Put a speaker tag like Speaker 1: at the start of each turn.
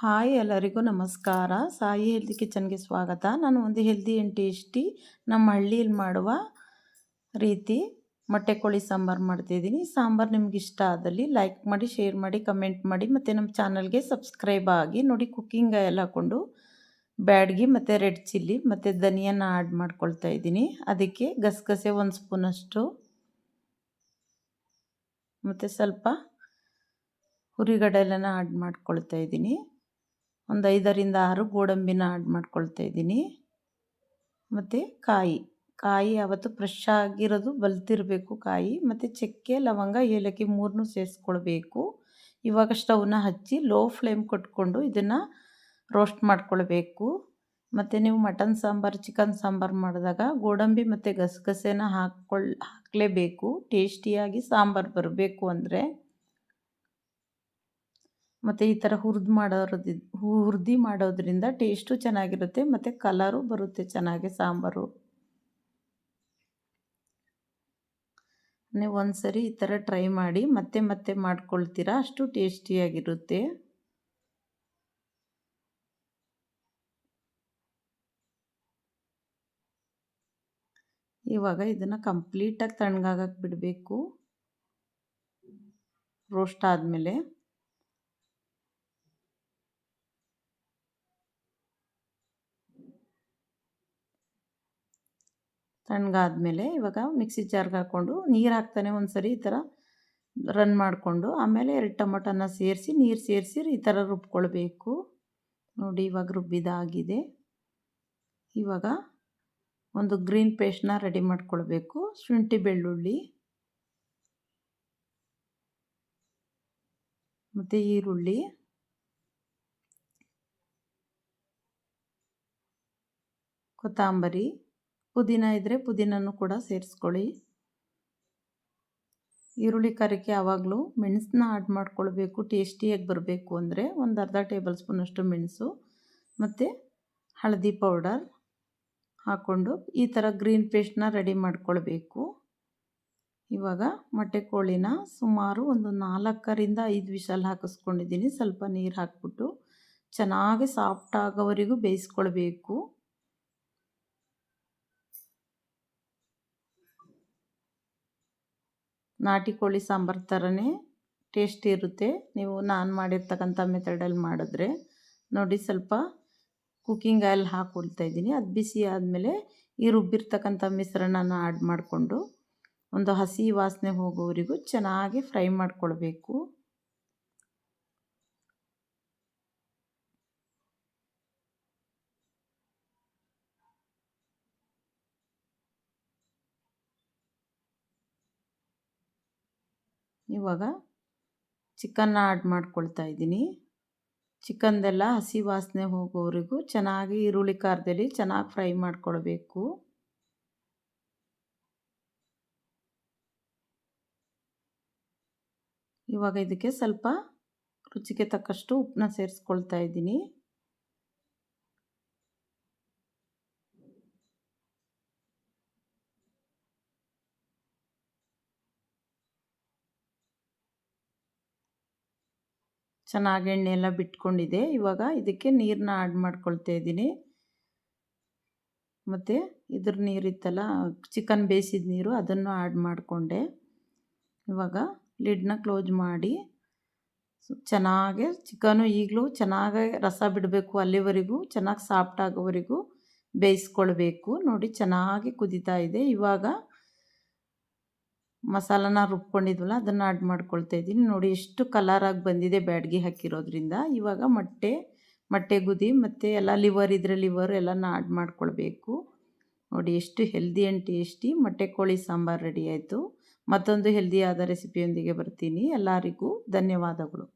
Speaker 1: Hi ಎಲ್ಲರಿಗೂ ನಮಸ್ಕಾರ. Sai healthy ಕಿಚನ್ಗೆ ಸ್ವಾಗತ. ನಾನು ಒಂದು ಹೆಲ್ದಿ ಆ್ಯಂಡ್ ಟೇಸ್ಟಿ ನಮ್ಮ ಹಳ್ಳಿಯಲ್ಲಿ ಮಾಡುವ ರೀತಿ ಮೊಟ್ಟೆ ಕೋಳಿ ಸಾಂಬಾರು ಮಾಡ್ತಿದ್ದೀನಿ. ಸಾಂಬಾರು ನಿಮ್ಗೆ ಇಷ್ಟ ಆದಲ್ಲಿ ಲೈಕ್ ಮಾಡಿ ಶೇರ್ ಮಾಡಿ ಕಮೆಂಟ್ ಮಾಡಿ, ಮತ್ತು ನಮ್ಮ ಚಾನಲ್ಗೆ ಸಬ್ಸ್ಕ್ರೈಬ್ ಆಗಿ ನೋಡಿ ಕುಕ್ಕಿಂಗ್ ಎಲ್ಲ ಹಾಕ್ಕೊಂಡು ಬ್ಯಾಡ್ಗಿ ಮತ್ತು ರೆಡ್ ಚಿಲ್ಲಿ ಮತ್ತು ಧನಿಯನ್ನ ಆ್ಯಡ್ ಮಾಡ್ಕೊಳ್ತಾ ಇದ್ದೀನಿ. ಅದಕ್ಕೆ ಗಸಗಸೆ ಒಂದು ಸ್ಪೂನಷ್ಟು ಮತ್ತು ಸ್ವಲ್ಪ ಹುರಿಗಡಲೆನ ಆ್ಯಡ್ ಮಾಡ್ಕೊಳ್ತಾ ಇದ್ದೀನಿ. ಒಂದು ಐದರಿಂದ ಆರು ಗೋಡಂಬಿನ ಆ್ಯಡ್ ಮಾಡ್ಕೊಳ್ತಾ ಇದ್ದೀನಿ. ಮತ್ತು ಕಾಯಿ ಕಾಯಿ ಅವತ್ತು ಫ್ರೆಶ್ ಆಗಿರೋದು ಬಲ್ತಿರಬೇಕು ಕಾಯಿ, ಮತ್ತು ಚಕ್ಕೆ, ಲವಂಗ, ಏಲಕ್ಕಿ ಮೂರನ್ನು ಸೇರಿಸ್ಕೊಳ್ಬೇಕು. ಇವಾಗ ಸ್ಟವ್ನ ಹಚ್ಚಿ ಲೋ ಫ್ಲೇಮ್ ಕೊಟ್ಕೊಂಡು ಇದನ್ನು ರೋಸ್ಟ್ ಮಾಡ್ಕೊಳ್ಬೇಕು. ಮತ್ತು ನೀವು ಮಟನ್ ಸಾಂಬಾರು ಚಿಕನ್ ಸಾಂಬಾರು ಮಾಡಿದಾಗ ಗೋಡಂಬಿ ಮತ್ತು ಗಸಗಸೆನ ಹಾಕ್ಕೊಳ್, ಹಾಕಲೇಬೇಕು. ಟೇಸ್ಟಿಯಾಗಿ ಸಾಂಬಾರು ಬರಬೇಕು ಅಂದರೆ. ಮತ್ತು ಈ ಥರ ಹುರಿದು ಮಾಡೋರದ್ದು ಹುರಿದು ಮಾಡೋದ್ರಿಂದ ಟೇಸ್ಟು ಚೆನ್ನಾಗಿರುತ್ತೆ, ಮತ್ತು ಕಲರು ಬರುತ್ತೆ ಚೆನ್ನಾಗಿ ಸಾಂಬಾರು. ನೀವು ಒಂದು ಸರಿ ಈ ಥರ ಟ್ರೈ ಮಾಡಿ ಮತ್ತೆ ಮತ್ತೆ ಮಾಡ್ಕೊಳ್ತೀರಾ, ಅಷ್ಟು ಟೇಸ್ಟಿಯಾಗಿರುತ್ತೆ ಇವಾಗ ಇದನ್ನು ಕಂಪ್ಲೀಟಾಗಿ ತಣ್ಣಗಾಗಕ್ಕೆ ಬಿಡಬೇಕು. ರೋಸ್ಟ್ ಆದಮೇಲೆ. ತಣ್ಣಗಾದ್ಮೇಲೆ ಇವಾಗ ಮಿಕ್ಸಿ ಜಾರ್ಗೆ ಹಾಕ್ಕೊಂಡು ನೀರು ಹಾಕ್ತಾನೆ ಒಂದು ಸರಿ ಈ ಥರ ರನ್ ಮಾಡಿಕೊಂಡು, ಆಮೇಲೆ ಎರಡು ಟೊಮೊಟೊನ ಸೇರಿಸಿ ನೀರು ಸೇರಿಸಿ ಈ ಥರ ರುಬ್ಕೊಳ್ಬೇಕು. ನೋಡಿ ಇವಾಗ ರುಬ್ಬಿದಾಗಿದೆ. ಇವಾಗ ಒಂದು ಗ್ರೀನ್ ಪೇಸ್ಟ್ನ ರೆಡಿ ಮಾಡ್ಕೊಳ್ಬೇಕು. ಶುಂಠಿ, ಬೆಳ್ಳುಳ್ಳಿ ಮತ್ತು ಈರುಳ್ಳಿ ಕೊತ್ತಂಬರಿ ಪುದೀನ ಇದ್ದರೆ ಪುದೀನೂ ಕೂಡ ಸೇರಿಸ್ಕೊಳ್ಳಿ. ಈರುಳ್ಳಿ ಕರಿಕೆ ಯಾವಾಗಲೂ ಮೆಣಸನ್ನ ಆ್ಯಡ್ ಮಾಡ್ಕೊಳ್ಬೇಕು, ಟೇಸ್ಟಿಯಾಗಿ ಬರಬೇಕು ಅಂದರೆ ಒಂದು ಅರ್ಧ ಟೇಬಲ್ ಸ್ಪೂನಷ್ಟು ಮೆಣಸು ಮತ್ತು ಹಳದಿ ಪೌಡರ್ ಹಾಕ್ಕೊಂಡು ಈ ಥರ ಗ್ರೀನ್ ಪೇಸ್ಟ್ನ ರೆಡಿ ಮಾಡ್ಕೊಳ್ಬೇಕು. ಇವಾಗ ಮೊಟ್ಟೆ ಕೋಳಿನ ಸುಮಾರು ಒಂದು ನಾಲ್ಕರಿಂದ ಐದು ವಿಷಲ್ ಹಾಕಿಸ್ಕೊಂಡಿದ್ದೀನಿ. ಸ್ವಲ್ಪ ನೀರು ಹಾಕ್ಬಿಟ್ಟು ಚೆನ್ನಾಗಿ ಸಾಫ್ಟ್ ಆಗೋವರೆಗೂ ಬೇಯಿಸ್ಕೊಳ್ಬೇಕು. ನಾಟಿ ಕೋಳಿ ಸಾಂಬಾರು ಥರನೇ ಟೇಸ್ಟಿ ಇರುತ್ತೆ. ನೀವು ನಾನು ಮಾಡಿರ್ತಕ್ಕಂಥ ಮೆಥಡಲ್ಲಿ ಮಾಡಿದ್ರೆ ನೋಡಿ ಸ್ವಲ್ಪ ಕುಕ್ಕಿಂಗ್ ಆಯಿಲ್ ಹಾಕ್ಕೊಳ್ತಾ ಇದ್ದೀನಿ. ಅದು ಬಿಸಿ ಆದಮೇಲೆ ಈ ರುಬ್ಬಿರ್ತಕ್ಕಂಥ ಮಿಶ್ರಣನ ಆ್ಯಡ್ ಮಾಡಿಕೊಂಡು ಒಂದು ಹಸಿ ವಾಸನೆ ಹೋಗೋವರೆಗೂ ಚೆನ್ನಾಗಿ ಫ್ರೈ ಮಾಡ್ಕೊಳ್ಬೇಕು. ಇವಾಗ ಚಿಕನ್ನ ಆ್ಯಡ್ ಮಾಡ್ಕೊಳ್ತಾ ಇದ್ದೀನಿ. ಚಿಕನ್ದೆಲ್ಲ ಹಸಿ ವಾಸನೆ ಹೋಗೋವರೆಗೂ ಚೆನ್ನಾಗಿ ಈರುಳ್ಳಿ ಖಾರದಲ್ಲಿ ಚೆನ್ನಾಗಿ ಫ್ರೈ ಮಾಡ್ಕೊಳ್ಬೇಕು. ಇವಾಗ ಇದಕ್ಕೆ ಸ್ವಲ್ಪ ರುಚಿಗೆ ತಕ್ಕಷ್ಟು ಉಪ್ಪನ್ನ ಸೇರಿಸ್ಕೊಳ್ತಾ ಇದ್ದೀನಿ. ಚೆನ್ನಾಗಿ ಎಣ್ಣೆ ಎಲ್ಲ ಬಿಟ್ಕೊಂಡಿದೆ. ಇವಾಗ ಇದಕ್ಕೆ ನೀರನ್ನ ಆ್ಯಡ್ ಮಾಡ್ಕೊಳ್ತಾ ಇದ್ದೀನಿ. ಮತ್ತು ಇದ್ರ ನೀರಿತ್ತಲ್ಲ ಚಿಕನ್ ಬೇಯಿಸಿದ ನೀರು ಅದನ್ನು ಆ್ಯಡ್ ಮಾಡಿಕೊಂಡೆ. ಇವಾಗ ಲಿಡ್ನ ಕ್ಲೋಸ್ ಮಾಡಿ ಚೆನ್ನಾಗೆ ಚಿಕನು ಈಗಲೂ ಚೆನ್ನಾಗಿ ರಸ ಬಿಡಬೇಕು ಅಲ್ಲಿವರೆಗೂ, ಚೆನ್ನಾಗಿ ಸಾಫ್ಟ್ ಆಗೋವರೆಗೂ ಬೇಯಿಸ್ಕೊಳ್ಬೇಕು. ನೋಡಿ ಚೆನ್ನಾಗಿ ಕುದೀತಾ ಇದೆ. ಇವಾಗ ಮಸಾಲನ ರುಬ್ಕೊಂಡಿದ್ವಲ್ಲ, ಅದನ್ನು ಆ್ಯಡ್ ಮಾಡ್ಕೊಳ್ತಾ ಇದ್ದೀನಿ. ನೋಡಿ ಎಷ್ಟು ಕಲರಾಗಿ ಬಂದಿದೆ ಬ್ಯಾಡ್ಗೆ ಹಾಕಿರೋದ್ರಿಂದ. ಇವಾಗ ಮೊಟ್ಟೆ ಮೊಟ್ಟೆ ಗುದಿ ಮತ್ತು ಎಲ್ಲ ಲಿವರ್ ಇದ್ರೆ ಲಿವರ್ ಎಲ್ಲನ ಆ್ಯಡ್ ಮಾಡ್ಕೊಳ್ಬೇಕು. ನೋಡಿ ಎಷ್ಟು ಹೆಲ್ದಿ ಆ್ಯಂಡ್ ಟೇಸ್ಟಿ ಮೊಟ್ಟೆ ಕೋಳಿ ಸಾಂಬಾರು ರೆಡಿ ಆಯಿತು. ಮತ್ತೊಂದು ಹೆಲ್ದಿಯಾದ ರೆಸಿಪಿಯೊಂದಿಗೆ ಬರ್ತೀನಿ. ಎಲ್ಲರಿಗೂ ಧನ್ಯವಾದಗಳು.